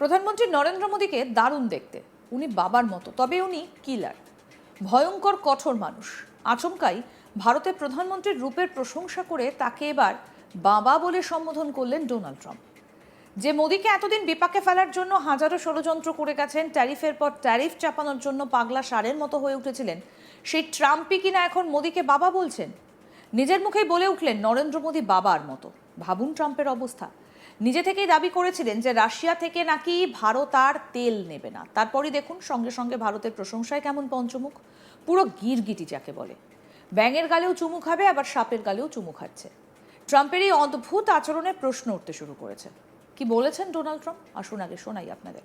প্রধানমন্ত্রী নরেন্দ্র মোদীকে দারুণ দেখতে। উনি বাবার মতো, তবে উনি কিলার। ভয়ঙ্কর, কঠোর মানুষ। আচমকাই ভারতের প্রধানমন্ত্রীর রূপের প্রশংসা করে তাকে এবার বাবা বলে সম্বোধন করলেন ডোনাল্ড ট্রাম্প। যে মোদীকে এতদিন বিপাকে ফেলার জন্য হাজারো ষড়যন্ত্র করে গেছেন, ট্যারিফের পর ট্যারিফ চাপানোর জন্য পাগলা সারের মতো হয়ে উঠেছিলেন, সেই ট্রাম্পই কিনা এখন মোদীকে বাবা বলছেন? নিজের মুখেই বলে উঠলেন নরেন্দ্র মোদী বাবার মতো। ভাবুন ট্রাম্পের অবস্থা। নিজে থেকেই দাবি করেছিলেন যে রাশিয়া থেকে নাকি ভারত আর তেল নেবে না। তারপরই দেখুন, সঙ্গে সঙ্গে ভারতের প্রশংসায় কেমন পঞ্চমুখ। পুরো গিরগিটি যাকে বলে। ব্যাঙের গালেও চুমু খাবে, আবার সাপের গালেও চুমু খাচ্ছে। ট্রাম্পের এই অদ্ভুত আচরণে প্রশ্ন উঠতে শুরু করেছে। কি বলেছেন ডোনাল্ড ট্রাম্প? আসুন আগে শোনাই আপনাদের।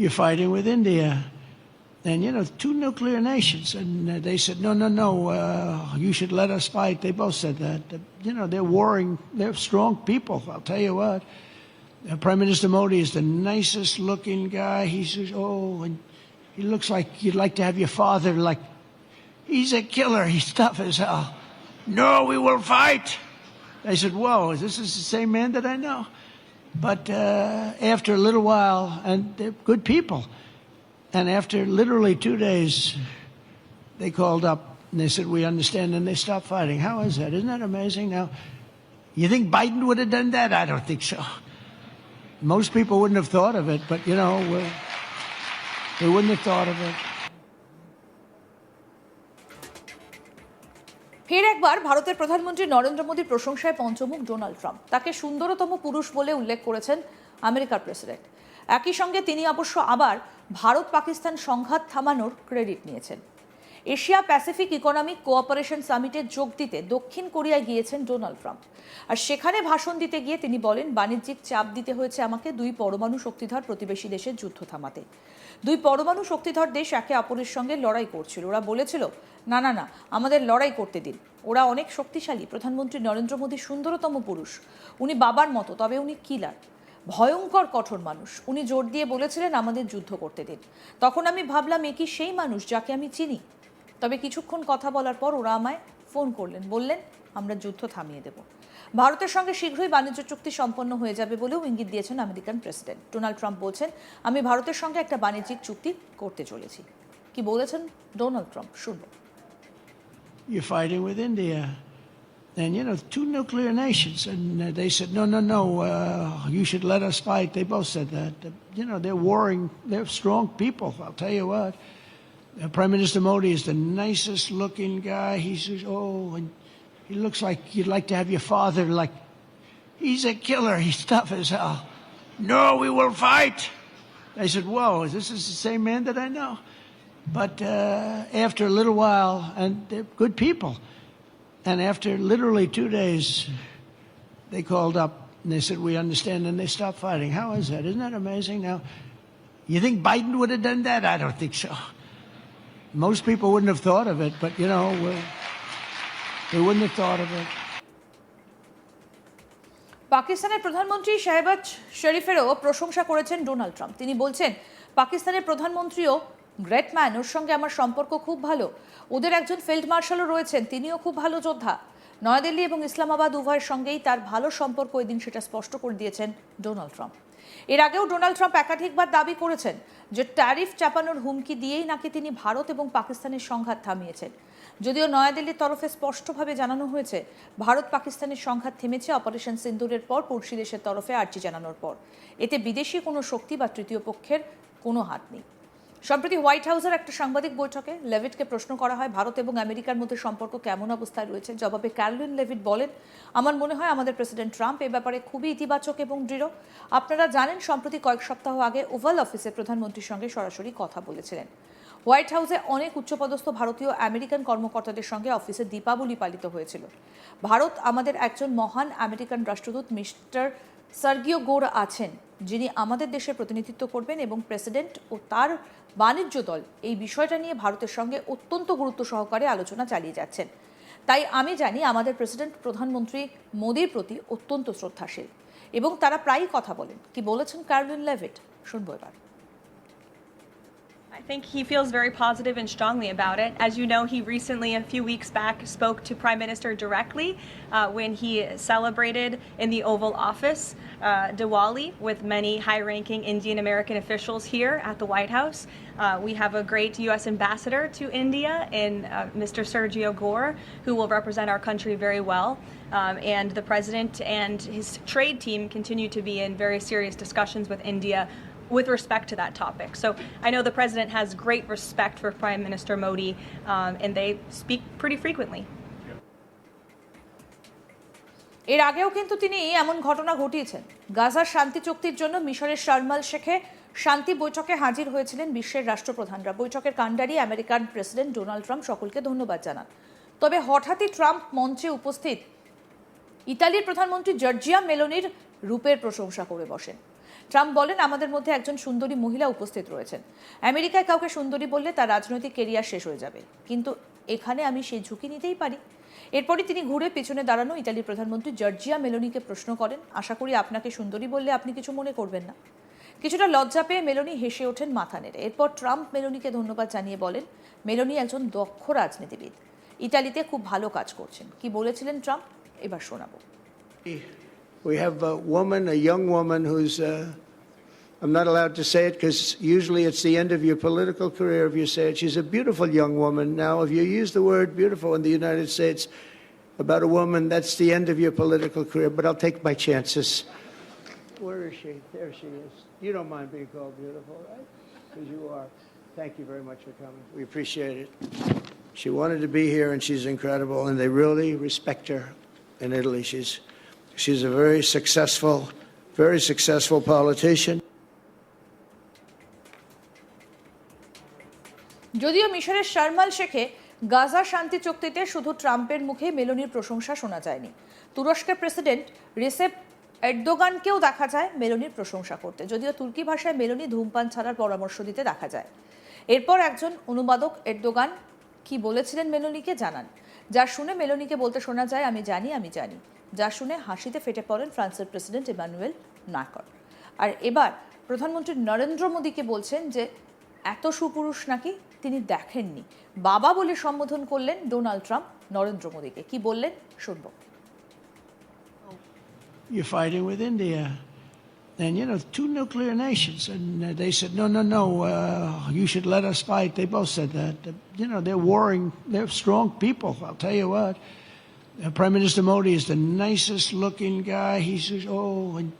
You're fighting with India. And, you know, two nuclear nations. And uh, they said, no, no, no, uh, you should let us fight. They both said that. You know, they're warring. They're strong people, I'll tell you what. Uh, Prime Minister Modi is the nicest looking guy. He says, oh, and he looks like you'd like to have your father, like, he's a killer. He's tough as hell. No, we will fight. I said, whoa, this is the same man that I know. But uh, after a little while, and they're good people, and after literally two days, they called up and they said, We understand, and they stopped fighting. How is that? Isn't that amazing? Now, you think Biden would have done that? I don't think so. Most people wouldn't have thought of it, but you know, uh, they wouldn't have thought of it. ফের একবার ভারতের প্রধানমন্ত্রী নরেন্দ্র মোদীর প্রশংসায় পঞ্চমুখ Donald Trump তাকে সুন্দরতম পুরুষ বলে উল্লেখ করেছেন আমেরিকার প্রেসিডেন্ট একই সঙ্গে তিনি অবশ্য আবার ভারত পাকিস্তান সংঘাত থামানোর ক্রেডিট নিয়েছেন। এশিয়া প্যাসিফিক ইকোনমিক কোঅপারেশন সামিটে যোগ দিতে দক্ষিণ কোরিয়ায় গিয়েছেন ডোনাল্ড ট্রাম্প। আর সেখানে ভাষণ দিতে গিয়ে তিনি বলেন, বাণিজ্যিক চাপ দিতে হয়েছে আমাকে দুই পরমাণু শক্তিধর প্রতিবেশী দেশের যুদ্ধ থামাতে। দুই পরমাণু শক্তিধর দেশ একে অপরের সঙ্গে লড়াই করছিল। ওরা বলেছিল, না না না, আমাদের লড়াই করতে দিন। ওরা অনেক শক্তিশালী। প্রধানমন্ত্রী নরেন্দ্র মোদী সুন্দরতম পুরুষ। উনি বাবার মতো, তবে উনি কিলার। ভয়ঙ্কর কঠোর মানুষ। উনি জোর দিয়ে বলেছিলেন আমাদের যুদ্ধ করতে দিন। তখন আমি ভাবলাম, এ কি সেই মানুষ যাকে আমি চিনি? তবে কিছুক্ষণ কথা বলার পর ওরা আমায় ফোন করলেন, বললেন, আমরা যুদ্ধ থামিয়ে দেব। ভারতের সঙ্গে শীঘ্রই বাণিজ্য চুক্তি সম্পন্ন হয়ে যাবে বলেও ইঙ্গিত দিয়েছেন আমেরিকান প্রেসিডেন্ট। ডোনাল্ড ট্রাম্প বলছেন, আমি ভারতের সঙ্গে একটা বাণিজ্যিক চুক্তি করতে চলেছি। কি বলেছেন ডোনাল্ড ট্রাম্প? শুনব। You're fighting with India. And, you know, two nuclear nations. And uh, they said, no, no, no, uh, you should let us fight. They both said that. Uh, you know, they're warring. They're strong people, I'll tell you what. Uh, Prime Minister Modi is the nicest looking guy. He says, oh, and he looks like you'd like to have your father, like, he's a killer. He's tough as hell. No, we will fight. I said, whoa, this is the same man that I know. But uh, after a little while, and they're good people, and after literally two days, they called up and they said, We understand, and they stopped fighting. How is that? Isn't that amazing? Now, you think Biden would have done that? I don't think so. Most people wouldn't have thought of it, but you know, uh, they wouldn't have thought of it. পাকিস্তানের প্রধানমন্ত্রী শাহবাজ শরীফেরও প্রশংসা করেছেন Donald Trump তিনি বলছেন পাকিস্তানের প্রধানমন্ত্রীও great man, ওর সঙ্গে আমার সম্পর্ক খুব ভালো। ওদের একজন ফিল্ড মার্শালও রয়েছেন, তিনিও খুব ভালো যোদ্ধা। নয়াদিল্লি এবং ইসলামাবাদ উভয়ের সঙ্গেই তার ভালো সম্পর্ক ওই দিন সেটা স্পষ্ট করে দিয়েছেন ডোনাল্ড ট্রাম্প। এর আগেও ডোনাল্ড ট্রাম্প একাধিকবার দাবি করেছেন যে ট্যারিফ চাপানোর হুমকি দিয়েই নাকি তিনি ভারত এবং পাকিস্তানের সংঘাত থামিয়েছেন। যদিও নয়াদিল্লির তরফে স্পষ্টভাবে জানানো হয়েছে, ভারত পাকিস্তানের সংঘাত থেমেছে অপারেশন সিন্দুরের পর পড়শি দেশের তরফে আর্জি জানানোর পর। এতে বিদেশি কোনো শক্তি বা তৃতীয় পক্ষের কোনো হাত নেই। সম্প্রতি হোয়াইট হাউসের একটা সাংবাদিক বৈঠকে লেভিটকে প্রশ্ন করা হয়, ভারত এবং আমেরিকার মধ্যে সম্পর্ক কেমন অবস্থায় রয়েছে? জবাবে ক্যারোলিন লেভিট বলেন, আমার মনে হয় আমাদের প্রেসিডেন্ট ট্রাম্প এ ব্যাপারে খুবই ইতিবাচক এবং দৃঢ়। আপনারা জানেন, সম্প্রতি কয়েক সপ্তাহ আগে ওভাল অফিসে প্রধানমন্ত্রীর সঙ্গে সরাসরি কথা বলেছিলেন। হোয়াইট হাউসে অনেক উচ্চপদস্থ ভারতীয় আমেরিকান কর্মকর্তাদের সঙ্গে অফিসে দীপাবলি পালিত হয়েছিল। ভারত আমাদের একজন মহান আমেরিকান রাষ্ট্রদূত, মিস্টার সার্গিও গোর আছেন, যিনি আমাদের দেশে প্রতিনিধিত্ব করবেন এবং প্রেসিডেন্ট ও তার বাণিজ্য দল এই বিষয়টা নিয়ে ভারতের সঙ্গে অত্যন্ত গুরুত্ব সহকারে আলোচনা চালিয়ে যাচ্ছেন। তাই আমি জানি আমাদের প্রেসিডেন্ট প্রধানমন্ত্রী মোদীর প্রতি অত্যন্ত শ্রদ্ধাশীল এবং তারা প্রায়ই কথা বলেন। কি বলেছেন কার্লিন লেভেট? শুনব এবার। I think he feels very positive and strongly about it. As you know, he recently, a few weeks back, spoke to Prime Minister directly uh, when he celebrated in the Oval Office uh, Diwali with many high ranking Indian American officials here at the White House. Uh, we have a great U.S. ambassador to India in uh, Mr. Sergio Gore, who will represent our country very well. Um, and the president and his trade team continue to be in very serious discussions with India with respect to that topic. So I know the president has great respect for Prime Minister Modi, um, and they speak pretty frequently. এর আগেও কিন্তু তিনি এমন ঘটনা ঘটিয়েছেন গাজার শান্তি চুক্তির জন্য মিশরের শারমাল শেখে শান্তি বৈঠকে হাজির হয়েছিলেন বিশ্বের রাষ্ট্রপ্রধানরা বৈঠকের কাণ্ডারি আমেরিকান প্রেসিডেন্ট ডোনাল্ড ট্রাম্প সকলকে ধন্যবাদ জানান তবে হঠাৎই ট্রাম্প মঞ্চে উপস্থিত ইতালির প্রধানমন্ত্রী জর্জিয়া মেলোনির রূপের প্রশংসা করে বসেন। ট্রাম্প বলেন, আমাদের মধ্যে একজন সুন্দরী মহিলা উপস্থিত রয়েছেন। আমেরিকায় কাউকে সুন্দরী বললে তার রাজনৈতিক কেরিয়ার শেষ হয়ে যাবে। কিন্তু এখানে আমি সেই ঝুঁকি নিতেই পারি। এরপরই তিনি ঘুরে পেছনে দাঁড়ানো ইতালির প্রধানমন্ত্রী জর্জিয়া মেলোনিকে প্রশ্ন করেন, আশা করি আপনাকে সুন্দরী বললে আপনি কিছু মনে করবেন না? কিছুটা লজ্জা পেয়ে মেলোনি হেসে ওঠেন মাথা নেড়ে। এরপর ট্রাম্প মেলোনিকে ধন্যবাদ জানিয়ে বলেন, মেলোনি একজন দক্ষ রাজনীতিবিদ। ইতালিতে খুব ভালো কাজ করছেন। কি বলেছিলেন ট্রাম্প? এবার শোনাবো। We have a woman, a young woman who's, uh, I'm not allowed to say it because usually it's the end of your political career if you say it. She's a beautiful young woman. Now, if you use the word beautiful in the United States about a woman, that's the end of your political career, but I'll take my chances. Where is she? There she is. You don't mind being called beautiful, right? Because you are. Thank you very much for coming. We appreciate it. She wanted to be here, and she's incredible, and they really respect her in Italy. She's, she's a very successful, very successful politician. যদিও মিশরের শারমাল শেখে গাজা শান্তি চুক্তিতে শুধু ট্রাম্পের মুখে মেলোনির প্রশংসা শোনা যায়নি। তুরস্কের প্রেসিডেন্ট রিসেপ এরদোগানকেও দেখা যায় মেলোনির প্রশংসা করতে যদিও তুর্কি ভাষায় মেলোনি ধূমপান ছাড়ার পরামর্শ দিতে দেখা যায়। এরপর একজন অনুবাদক এরদোগান কি বলেছিলেন মেলোনিকে জানান। যা শুনে মেলোনিকে বলতে শোনা যায় আমি জানি আমি জানি। যা শুনে হাসিতে ফেটে পড়েন ফ্রান্সের প্রেসিডেন্ট ইমানুয়েল নাকর আর এবার প্রধানমন্ত্রী নরেন্দ্র মোদীকে বলছেন যে এত সুপুরুষ নাকি তিনি দেখেননি বাবা বলে সম্বোধন করলেন ডোনাল্ড ট্রাম্প নরেন্দ্র মোদীকে কি বললেন শুনব You're fighting with India. And, you know, two nuclear nations. And uh, they said, no, no, no, uh, you should let us fight. They both said that. Uh, you know, they're warring, they're strong people, I'll tell you what. Uh, Prime Minister Modi is the nicest looking guy. He's, oh, and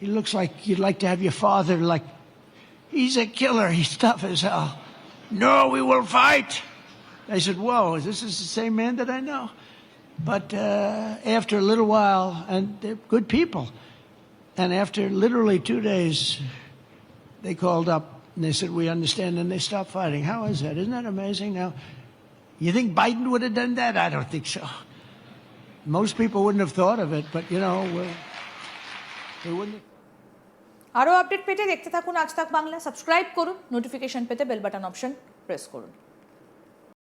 he looks like you'd like to have your father, like, he's a killer. He's tough as hell. No, we will fight. I said, whoa, this is the same man that I know. But uh, after a little while, and they're good people, and after literally two days, they called up and they said, We understand, and they stopped fighting. How is that? Isn't that amazing? Now, you think Biden would have done that? I don't think so. Most people wouldn't have thought of it, but you know, uh, they wouldn't. আরও update পেতে দেখতে থাকুন Aaj Tak Bangla subscribe করুন notification পেতে bell button option press করুন